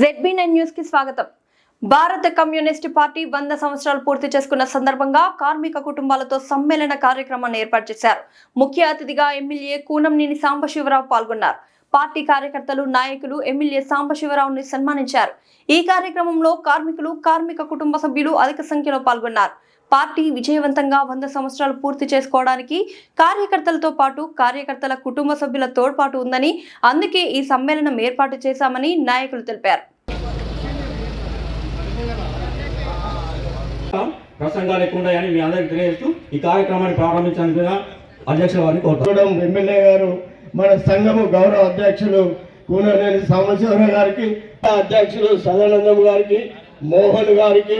ZB nine న్యూస్కి స్వాగతం. భారత కమ్యూనిస్ట్ పార్టీ వంద సంవత్సరాలు పూర్తి చేసుకున్న సందర్భంగా కార్మిక కుటుంబాలతో సమ్మేళన కార్యక్రమాన్ని ఏర్పాటు చేశారు. ముఖ్య అతిథిగా ఎమ్మెల్యే కూనంనేని సాంబశివరావు పాల్గొన్నారు. పార్టీ కార్యకర్తలు నాయకులు ఎమ్మెల్యే సాంబశివరావుని సన్మానించారు. ఈ కార్యక్రమంలో కార్మికులు కార్మిక కుటుంబ సభ్యులు అధిక సంఖ్యలో పాల్గొన్నారు. పార్టీ విజయవంతంగా వంద సంవత్సరాలు పూర్తి చేసుకోవడానికి కార్యకర్తలతో పాటు కార్యకర్తల కుటుంబ సభ్యుల తోడ్పాటు ఉందని అందుకే ఈ సమ్మేళనం ఏర్పాటు చేశామని నాయకులు తెలిపారు. ప్రసంగాలు ఎక్కువ ఉన్నాయని మీ అందరికీ తెలియజేస్తూ ఈ కార్యక్రమాన్ని ప్రారంభించడానికి అధ్యక్షుల వారిని ఎమ్మెల్యే గారు మన సంఘము గౌరవ అధ్యక్షులు కూననేని సాంబశివరావు గారికి అధ్యక్షులు సదానందం గారికి మోహన్ గారికి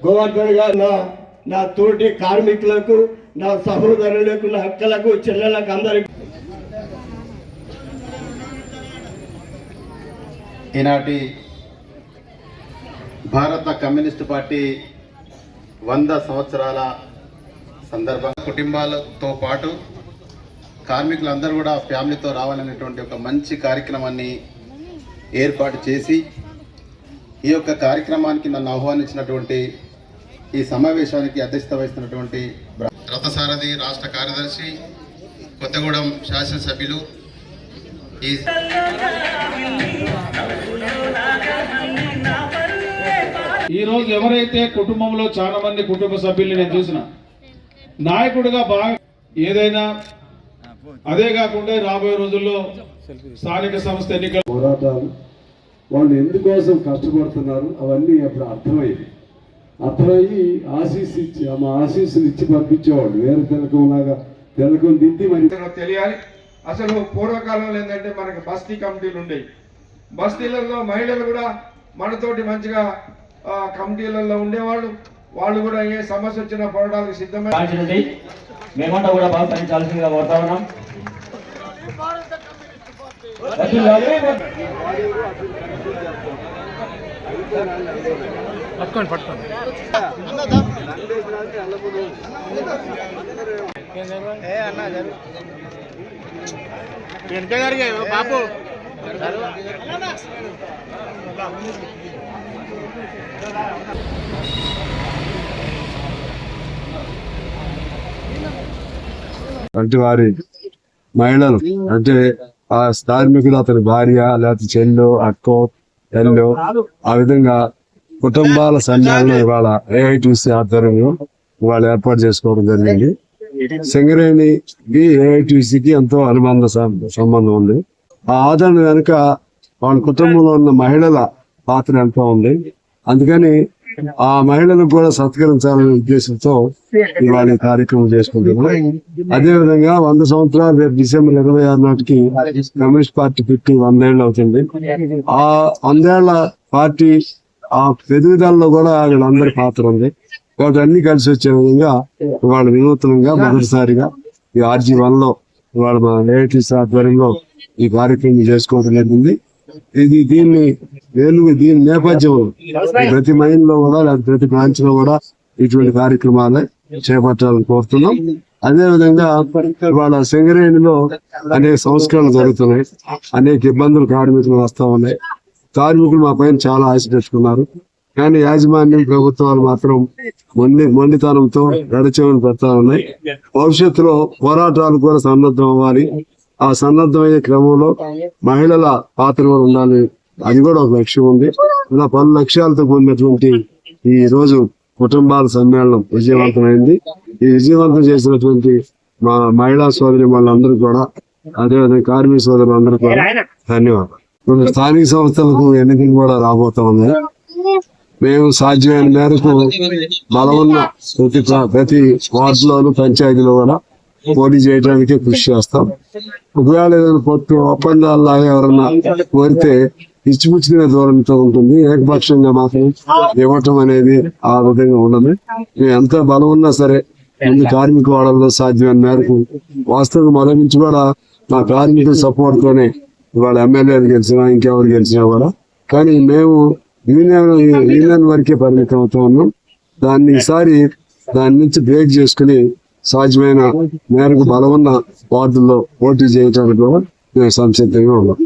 గోవర్ధన్ గారు నా నా తోటి కార్మికులకు నా సహోదరులకు నా అక్కలకు చెల్లెలకు అందరికి. ఈనాటి భారత కమ్యూనిస్ట్ పార్టీ వంద సంవత్సరాల సందర్భంగా కుటుంబాలతో పాటు కార్మికులందరూ కూడా ఫ్యామిలీతో రావాలనేటువంటి ఒక మంచి కార్యక్రమాన్ని ఏర్పాటు చేసి ఈ యొక్క కార్యక్రమానికి నన్ను ఆహ్వానించినటువంటి ఈ సమావేశానికి అధ్యక్షత వహిస్తున్నటువంటి రథసారథి రాష్ట్ర కార్యదర్శి కొత్తగూడెం శాసనసభ్యులు ఈ ఈరోజు రోజు ఎవరైతే కుటుంబంలో చాలా మంది కుటుంబ సభ్యుల్ని నేను చూసిన నాయకుడిగా బాగా ఏదైనా అదే కాకుండా రాబోయే రోజుల్లో స్థానిక సంస్థ ఎన్నికలు పోరాటాలు వాళ్ళు ఎందుకోసం కష్టపడుతున్నారు అవన్నీ అప్పుడు అర్థమయ్యేది అర్థమయ్యి ఆశీస్ ఇచ్చి మా ఆశీస్సులు ఇచ్చి పంపించేవాళ్ళు. వేరే తిలకంలాగా తిలకం దిద్ది మరి తెలియాలి. అసలు పూర్వకాలంలో ఏంటంటే మనకి బస్తీ కమిటీలు ఉండేవి. బస్తీలలో మహిళలు కూడా మనతోటి మంచిగా ఆ, కమిటీలలో ఉండేవాళ్ళు. వాళ్ళు కూడా ఏ సమస్య వచ్చినా పోరాటాలకు సిద్ధమై కాల్చినది మేమంతా కూడా బహుకరించాల్సిందిగా కోరుతా ఉన్నాం అంటే వారి మహిళలు. అంటే ఆ ధార్మికులు అతని భార్య లేకపోతే చెల్లు అక్కో ఎల్లో ఆ విధంగా కుటుంబాల సన్మానం ఇవాళ ఏఐటీసీ ఆధ్వర్యంలో ఇవాళ ఏర్పాటు చేసుకోవడం జరిగింది. సింగరేణికి ఏఐటీసీకి ఎంతో అనుబంధ సంబంధం ఉంది. ఆ ఆదరణ వెనుక వాళ్ళ కుటుంబంలో ఉన్న మహిళల పాత్ర ఎంతో ఉంది. అందుకని ఆ మహిళలకు కూడా సత్కరించాలనే ఉద్దేశంతో ఇవాళ కార్యక్రమం చేసుకుంటున్నాం. అదే విధంగా వంద సంవత్సరాలు రేపు డిసెంబర్ ఇరవై ఆరు నాటికి కమ్యూనిస్ట్ పార్టీ పుట్టి వందేళ్ళు అవుతుంది. ఆ వందేళ్ళ పార్టీ ఆ ఎదుగుదలలో కూడా వీళ్ళందరి పాత్ర ఉంది. కాబట్టి అన్ని కలిసి వచ్చే విధంగా ఇవాళ వినూత్నంగా మొదటిసారిగా ఈ ఆర్జీ వన్లో ఇవాళ మా ఏఐటీసీ ఆధ్వర్యంలో ఈ కార్యక్రమం చేసుకోవడం జరిగింది. ఇది దీన్ని నేను దీని నేపథ్యం ప్రతి మైన్లో కూడా లేదా ప్రతి బ్రాంచ్లో కూడా ఇటువంటి కార్యక్రమాలు చేపట్టాలని కోరుతున్నాం. అదే విధంగా ఇవాళ సింగరేణిలో అనేక సంస్కరణలు జరుగుతున్నాయి. అనేక ఇబ్బందులు కార్మికులు వస్తా ఉన్నాయి. కార్మికులు మా పైన చాలా ఆశ పెట్టుకున్నారు. కానీ యాజమాన్యం ప్రభుత్వాలు మాత్రం మొండి మొండితనంతో గడిచేవని పెడతా ఉన్నాయి. భవిష్యత్తులో పోరాటాలు కూడా సన్నద్ధం అవ్వాలి. ఆ సన్నద్ధమయ్యే క్రమంలో మహిళల పాత్ర కూడా ఉండాలి. అది కూడా ఒక లక్ష్యం ఉంది. ఇలా పలు లక్ష్యాలతో కూడినటువంటి ఈ రోజు కుటుంబాల సమ్మేళనం విజయవంతమైంది. ఈ విజయవంతం చేసినటువంటి మా మహిళా సోదరి వాళ్ళందరూ కూడా అదేవిధంగా కార్మిక సోదరులందరూ కూడా ధన్యవాదాలు. స్థానిక సంస్థలకు ఎన్నికలు కూడా రాబోతా ఉన్నాయి. మేము సాధ్యమైన మేరకు బలమున్న ప్రతి ప్రతి వార్డులోను పంచాయతీలో కూడా పోటీ చేయడానికి కృషి చేస్తాం. ఒకవేళ ఏదైనా పొత్తు ఒప్పందాల్లాగా ఎవరన్నా కోరితే ఇచ్చిపుచ్చుకునే ధోరణితో ఉంటుంది. ఏకపక్షంగా మాత్రం ఇవ్వటం అనేది ఆ విధంగా ఉండదు. మేము ఎంత బలం ఉన్నా సరే ముందు కార్మిక వాడల్లో సాధ్యమైన మేరకు వాస్తవం మొదటి నుంచి కూడా మా కార్మికుల సపోర్ట్ తోనే ఇవాళ ఎమ్మెల్యేలు గెలిచినా ఇంకెవరు గెలిచినా కూడా. కానీ మేము యూనియన్ యూనియన్ వరకే పరిమితం అవుతా ఉన్నాం. దాన్ని ఈసారి దాని నుంచి బ్రేక్ చేసుకుని సాధ్యమైన మేరకు బలమున్న వార్డుల్లో పోటీ చేయడానికి కూడా మేము సంసిద్ధంగా ఉన్నాం.